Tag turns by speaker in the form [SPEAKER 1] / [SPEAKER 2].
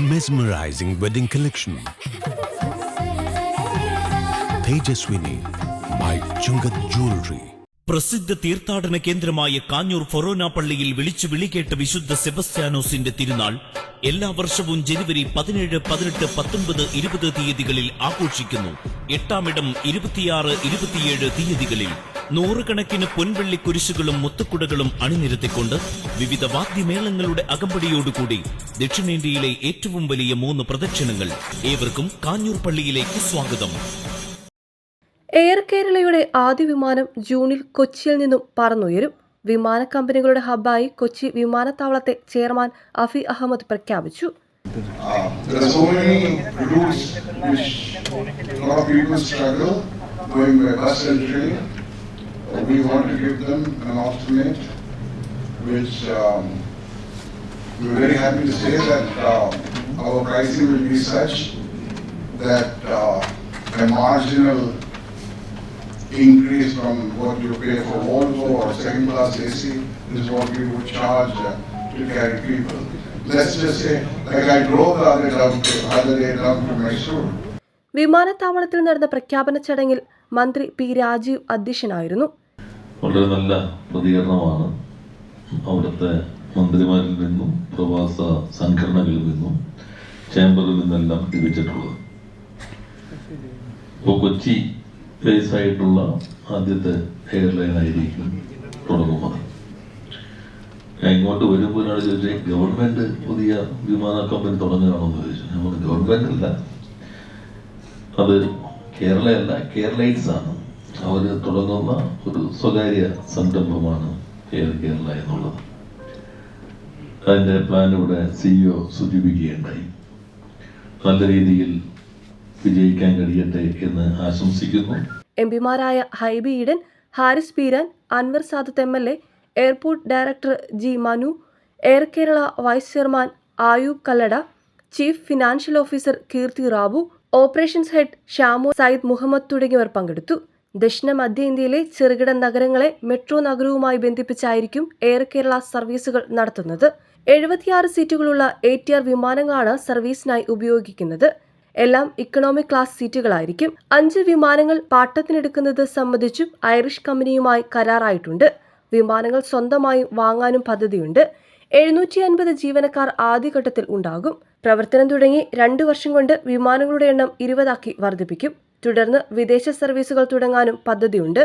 [SPEAKER 1] mesmerizing wedding collection. Tejaswini by Chungat Jewelry.
[SPEAKER 2] പ്രസിദ്ധ തീർത്ഥാടന കേന്ദ്രമായ കാഞ്ഞൂർ ഫൊറോന പള്ളിയിൽ വിളിച്ചു വിളിക്കേട്ട വിശുദ്ധ സെബസ്ത്യാനോസിന്റെ തിരുനാൾ എല്ലാ വർഷവും ജനുവരി പതിനേഴ് പതിനെട്ട് പത്തൊൻപത് ഇരുപത് തീയതികളിൽ ആഘോഷിക്കുന്നു എട്ടാമിടം ഇരുപത്തിയാറ് ഇരുപത്തിയേഴ് തീയതികളിൽ നൂറുകണക്കിന് പൊൻവെള്ളി കുരിശുകളും മുത്തുക്കുടകളും അണിനിരത്തിക്കൊണ്ട് വിവിധ വാദ്യമേളങ്ങളുടെ അകമ്പടിയോടുകൂടി ദക്ഷിണേന്ത്യയിലെ ഏറ്റവും വലിയ മൂന്ന് പ്രദക്ഷിണങ്ങൾ ഏവർക്കും കാഞ്ഞൂർ പള്ളിയിലേക്ക് സ്വാഗതം.
[SPEAKER 3] എയർ കേരളയുടെ ആദ്യ വിമാനം ജൂണിൽ കൊച്ചിയിൽ നിന്നും പറന്നുയരും. വിമാന കമ്പനികളുടെ ഹബ്ബായി കൊച്ചി വിമാനത്താവളത്തെ ചെയർമാൻ അഫി അഹമ്മദ് പ്രഖ്യാപിച്ചു.
[SPEAKER 4] Uh, We want to give them an alternate, which um, we're very happy to say that uh, our pricing will be such that uh, a marginal increase from what you pay for Volvo or second class AC is what we would charge uh, to carry people. Let's just say, like I drove the other down to, other day down to Mysore.
[SPEAKER 3] വിമാനത്താവളത്തിൽ നടന്ന പ്രഖ്യാപന ചടങ്ങിൽ മന്ത്രി P Rajeev അധ്യക്ഷനായിരുന്നു.
[SPEAKER 5] വളരെ നല്ല പ്രതികരണമാണ് അവിടുത്തെ മന്ത്രിമാരിൽ നിന്നും പ്രവാസ സംഘടനകളിൽ നിന്നും ചേംബറിൽ നിന്നെല്ലാം ലഭിച്ചിട്ടുള്ളത്. ഇപ്പോൾ കൊച്ചി ബേസ് ആയിട്ടുള്ള ആദ്യത്തെ എയർലൈൻ ആയിരിക്കും തുടങ്ങുന്നത്. ഇങ്ങോട്ട് വരുമ്പോൾ ഒരാൾ ചോദിച്ചു ഗവൺമെന്റ് പുതിയ വിമാന കമ്പനി തുടങ്ങുകയാണോ എന്ന് ചോദിച്ചു നമ്മൾ ഗവൺമെന്റ് അല്ല അത് കേരളയല്ല കേരളൈറ്റ്സ് ആണ് അവർ തുടങ്ങുന്ന ഒരു സ്വകാര്യ സംരംഭമാണ് എയർ കേരള എന്നുള്ളത്. അതിന്റെ പ്ലാൻ ഇവിടെ സിഇഒ സൂചിപ്പിക്കുകയുണ്ടായി. നല്ല രീതിയിൽ വിജയിക്കാൻ കഴിയട്ടെ എന്ന് ആശംസിക്കുന്നു.
[SPEAKER 3] M പിമാരായ Hibi Eden Haris Beeran Anwar Sadath M L A airport director G Manu Air Kerala vice chairman Ayub Kallada chief financial officer Keerthi Rao operations head Shamu Sayyid Muhammad തുടങ്ങിയവർ പങ്കെടുത്തു. ദക്ഷിണ മധ്യ ഇന്ത്യയിലെ ചെറുകിട നഗരങ്ങളെ മെട്രോ നഗരവുമായി ബന്ധിപ്പിച്ചായിരിക്കും Air Kerala സർവീസുകൾ നടത്തുന്നത്. എഴുപത്തിയാറ് സീറ്റുകളുള്ള എ ടി ആർ വിമാനങ്ങളാണ് സർവീസിനായി ഉപയോഗിക്കുന്നത്. എല്ലാം ഇക്കണോമിക് ക്ലാസ് സീറ്റുകളായിരിക്കും. അഞ്ച് വിമാനങ്ങൾ പാട്ടത്തിനെടുക്കുന്നത് സംബന്ധിച്ചും ഐറിഷ് കമ്പനിയുമായി കരാറായിട്ടുണ്ട്. വിമാനങ്ങൾ സ്വന്തമായും വാങ്ങാനും പദ്ധതിയുണ്ട്. എഴുന്നൂറ്റി അൻപത് ജീവനക്കാർ ആദ്യഘട്ടത്തിൽ ഉണ്ടാകും. പ്രവർത്തനം തുടങ്ങി രണ്ടു വർഷം കൊണ്ട് വിമാനങ്ങളുടെ എണ്ണം ഇരുപതാക്കി വർദ്ധിപ്പിക്കും. തുടർന്ന് വിദേശ സർവീസുകൾ തുടങ്ങാനും പദ്ധതിയുണ്ട്.